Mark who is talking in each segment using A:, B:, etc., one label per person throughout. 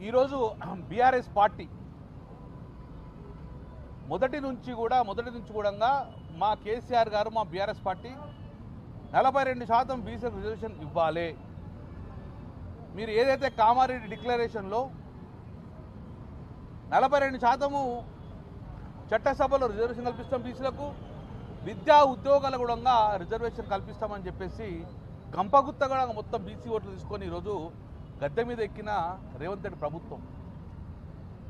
A: ఈరోజు BRS party మొదటి నుంచి కూడా మొదటి నుంచి కూడా మా కేసీఆర్ గారు మా బీఆర్ఎస్ పార్టీ నలభై రెండు శాతం బీసీ రిజర్వేషన్ ఇవ్వాలి. మీరు ఏదైతే కామారెడ్డి డిక్లరేషన్లో నలభై రెండు శాతము చట్టసభలో రిజర్వేషన్ కల్పిస్తాం బీసీలకు విద్యా ఉద్యోగాల కూడా రిజర్వేషన్ కల్పిస్తామని చెప్పేసి గంపగుత్త కూడా మొత్తం బీసీ ఓట్లు తీసుకొని ఈరోజు గద్దె మీద ఎక్కిన రేవంత్ రెడ్డి ప్రభుత్వం.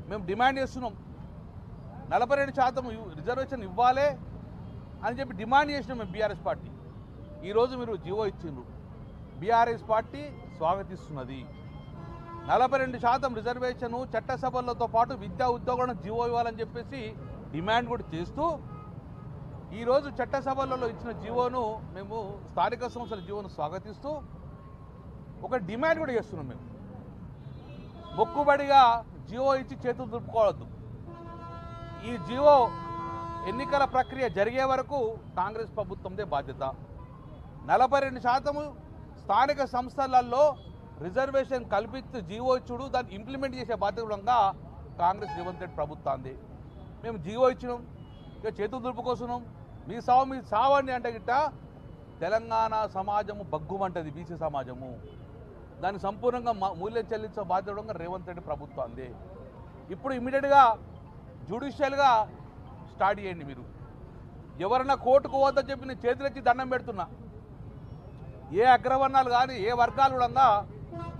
A: మేము డిమాండ్ చేస్తున్నాం. నలభై రెండు శాతం రిజర్వేషన్ ఇవ్వాలే అని చెప్పి డిమాండ్ చేసినాం మేము బీఆర్ఎస్ పార్టీ. ఈరోజు మీరు జీవో ఇచ్చిండ్రు. బీఆర్ఎస్ పార్టీ స్వాగతిస్తున్నది. నలభై రెండు శాతం రిజర్వేషన్ చట్టసభలతో పాటు విద్యా ఉద్యోగులను జీవో ఇవ్వాలని చెప్పేసి డిమాండ్ కూడా చేస్తూ ఈరోజు చట్టసభలలో ఇచ్చిన జీవోను మేము స్థానిక సంస్థల జీవోను స్వాగతిస్తూ ఒక డిమాండ్ కూడా చేస్తున్నాం మేము. మొక్కుబడిగా జీవో ఇచ్చి చేతులు దులుపుకోవద్దు. ఈ జీవో ఎన్నికల ప్రక్రియ జరిగే వరకు కాంగ్రెస్ ప్రభుత్వందే బాధ్యత. నలభై రెండు శాతము స్థానిక సంస్థలలో రిజర్వేషన్ కల్పిస్తూ జీవో ఇచ్చుడు దాన్ని ఇంప్లిమెంట్ చేసే బాధ్యత కూడా కాంగ్రెస్ రేవంత్ రెడ్డి ప్రభుత్వాన్ని మేము జీవో ఇచ్చినాం. ఇక చేతులు దులుపుకోసున్నాం మీ సావు మీ సావాన్ని అంటే గిట్ట తెలంగాణ సమాజము బగ్గుమంటది బీసీ సమాజము. దాన్ని సంపూర్ణంగా మూల్యం చెల్లించే బాధ్యత రేవంత్ రెడ్డి ప్రభుత్వాన్ని ఇప్పుడు ఇమీడియట్గా జ్యుడిషియల్గా స్టార్ట్ చేయండి మీరు. ఎవరన్నా కోర్టుకు పోద్దని చెప్పి నేను చేతులెచ్చి దండం పెడుతున్నా. ఏ అగ్రవర్ణాలు కానీ ఏ వర్గాలు కూడా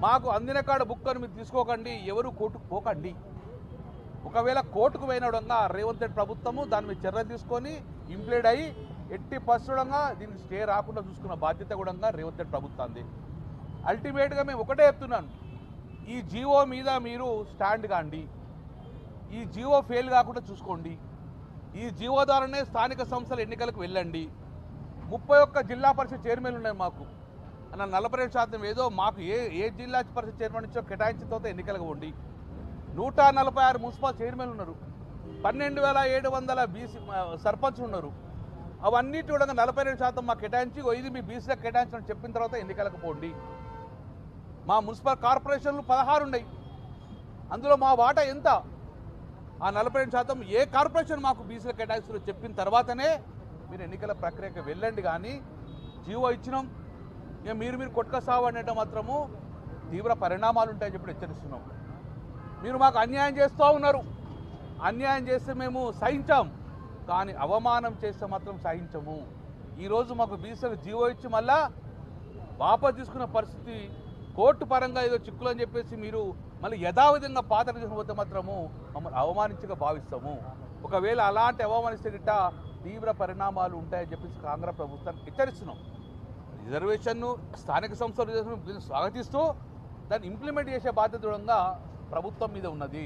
A: మాకు అందిన కాడ బుక్కను అని మీరు తీసుకోకండి. ఎవరు కోర్టుకు పోకండి. ఒకవేళ కోర్టుకు పోయినడంగా రేవంత్ రెడ్డి ప్రభుత్వము దాని మీద చర్య తీసుకొని ఇంప్లీడ్ అయ్యి ఎట్టి పరిస్థితుడంగా దీనికి స్టే రాకుండా చూసుకున్న బాధ్యత కూడా రేవంత్ రెడ్డి ప్రభుత్వాన్ని అల్టిమేట్గా మేము ఒకటే చెప్తున్నాను. ఈ జీవో మీద మీరు స్టాండ్ కాండి. ఈ జీవో ఫెయిల్ కాకుండా చూసుకోండి. ఈ జీవో ద్వారానే స్థానిక సంస్థల ఎన్నికలకు వెళ్ళండి. ముప్పై ఒక్క జిల్లా పరిషత్ చైర్మన్లు ఉన్నాయి మాకు. అన్న నలభై రెండు శాతం ఏదో మాకు ఏ ఏ జిల్లా పరిషత్ చైర్మన్ నుంచో కేటాయించిన తర్వాత ఎన్నికలకు ఉండి నూట నలభై ఆరు మున్సిపల్ చైర్మన్ ఉన్నారు. పన్నెండు వేల ఏడు వందల బీసీ సర్పంచ్ ఉన్నారు. అవన్నీ చూడగా నలభై రెండు శాతం మాకు కేటాయించి ఇది మీ బీసీలకు కేటాయించని చెప్పిన తర్వాత ఎన్నికలకు పోండి. మా మున్సిపల్ కార్పొరేషన్లు పదహారు ఉన్నాయి. అందులో మా వాటా ఎంత? ఆ నలభై రెండు శాతం ఏ కార్పొరేషన్ మాకు బీసీలకు కేటాయిస్తుందో చెప్పిన తర్వాతనే మీరు ఎన్నికల ప్రక్రియకి వెళ్ళండి కానీ జీవో ఇచ్చినాం. ఇక మీరు మీరు కొట్టుకొస్తావు అనేట మాత్రము తీవ్ర పరిణామాలు ఉంటాయని చెప్పి హెచ్చరిస్తున్నాం. మీరు మాకు అన్యాయం చేస్తూ ఉన్నారు. అన్యాయం చేస్తే మేము సహించాం. కానీ అవమానం చేస్తే మాత్రం సహించము. ఈరోజు మాకు బీసీలకు జీవో ఇచ్చి మళ్ళా వాపస్ తీసుకున్న పరిస్థితి కోర్టు పరంగా ఏదో చిక్కులు అని చెప్పేసి మీరు మళ్ళీ యథావిధంగా పాత్ర రిజర్వేషన్ పోతే మాత్రము మమ్మల్ని అవమానించగా భావిస్తాము. ఒకవేళ అలాంటి అవమానిస్తే గిట్ట తీవ్ర పరిణామాలు ఉంటాయని చెప్పేసి కాంగ్రెస్ ప్రభుత్వాన్ని హెచ్చరిస్తున్నాం. రిజర్వేషన్ను స్థానిక సంస్థలు రిజర్వేషన్ స్వాగతిస్తూ దాన్ని ఇంప్లిమెంట్ చేసే బాధ్యత దృఢంగా ప్రభుత్వం మీద ఉన్నది.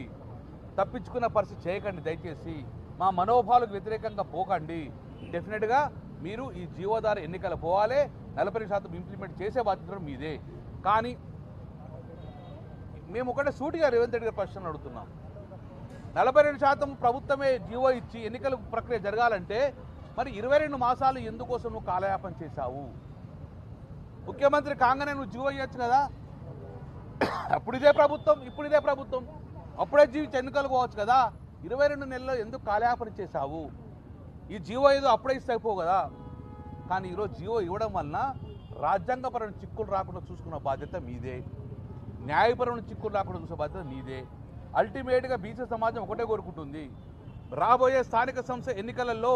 A: తప్పించుకున్న పరిస్థితి చేయకండి దయచేసి. మా మనోభావాలకు వ్యతిరేకంగా పోకండి. డెఫినెట్గా మీరు ఈ జీవోధార ఎన్నికలు పోవాలి. నలభై శాతం ఇంప్లిమెంట్ చేసే బాధ్యత మీదే. కానీ మేము ఒకటే సూటిగా రేవంత్ రెడ్డి గారు ప్రశ్నలు అడుగుతున్నాం. నలభై రెండు శాతం ప్రభుత్వమే జీవో ఇచ్చి ఎన్నికల ప్రక్రియ జరగాలంటే మరి ఇరవై రెండు మాసాలు ఎందుకోసం నువ్వు కాలయాపన చేశావు? ముఖ్యమంత్రి కాగానే నువ్వు జీవో ఇవ్వచ్చు కదా. అప్పుడు ఇదే ప్రభుత్వం ఇప్పుడు ఇదే ప్రభుత్వం. అప్పుడే జీవించి ఎన్నికలు పోవచ్చు కదా. ఇరవై రెండు నెలల్లో ఎందుకు కాలయాపన చేశావు? ఈ జీవో ఏదో అప్పుడే ఇస్తే అయిపో కదా. కానీ ఈరోజు జీవో ఇవ్వడం వలన రాజ్యాంగపరమైన చిక్కులు రాకుండా చూసుకున్న బాధ్యత మీదే. న్యాయపరమైన చిక్కులు రాకుండా చూసే బాధ్యత మీదే. అల్టిమేట్గా బీసీ సమాజం ఒకటే కోరుకుంటుంది. రాబోయే స్థానిక సంస్థ ఎన్నికలలో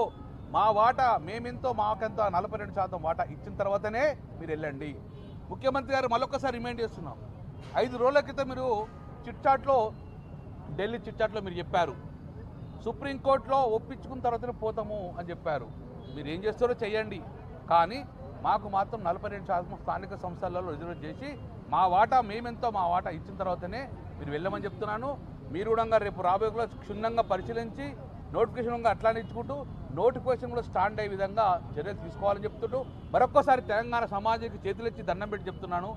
A: మా వాటా మేమెంతో మాకెంతో నలభై రెండు శాతం వాటా ఇచ్చిన తర్వాతనే మీరు వెళ్ళండి. ముఖ్యమంత్రి గారు మరొకసారి రిమైండ్ చేస్తున్నాం. ఐదు రోజుల క్రితం మీరు చిట్చాట్లో ఢిల్లీ చిట్చాట్లో మీరు చెప్పారు. సుప్రీంకోర్టులో ఒప్పించుకున్న తర్వాతనే పోతాము అని చెప్పారు. మీరు ఏం చేస్తారో చేయండి కానీ మాకు మాత్రం నలభై రెండు శాతం స్థానిక సంస్థలలో రిజర్వ్ చేసి మా వాటా మేమెంతో మా వాటా ఇచ్చిన తర్వాతనే మీరు వెళ్ళమని చెప్తున్నాను. మీరు కూడా రేపు రాబోయే కూడా క్షుణ్ణంగా పరిశీలించి నోటిఫికేషన్ కూడా అట్లానే ఇచ్చుకుంటూ నోటిఫికేషన్ కూడా స్టాండ్ అయ్యే విధంగా చర్యలు తీసుకోవాలని చెప్తుంటూ మరొక్కసారి తెలంగాణ సమాజానికి చేతులెత్తి దండం పెట్టి చెప్తున్నాను.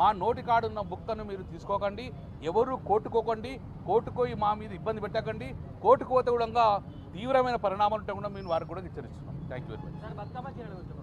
A: మా నోటి కాడున్న బుక్కను మీరు తీసుకోకండి ఎవరు కోర్టుకోకండి కోర్టుకోయి మా మీద ఇబ్బంది పెట్టకండి కోర్టుకు పోతే కూడా తీవ్రమైన పరిణామాలు ఉంటాయి కూడా మేము వారికి కూడా హెచ్చరిస్తున్నాం. Thank you very much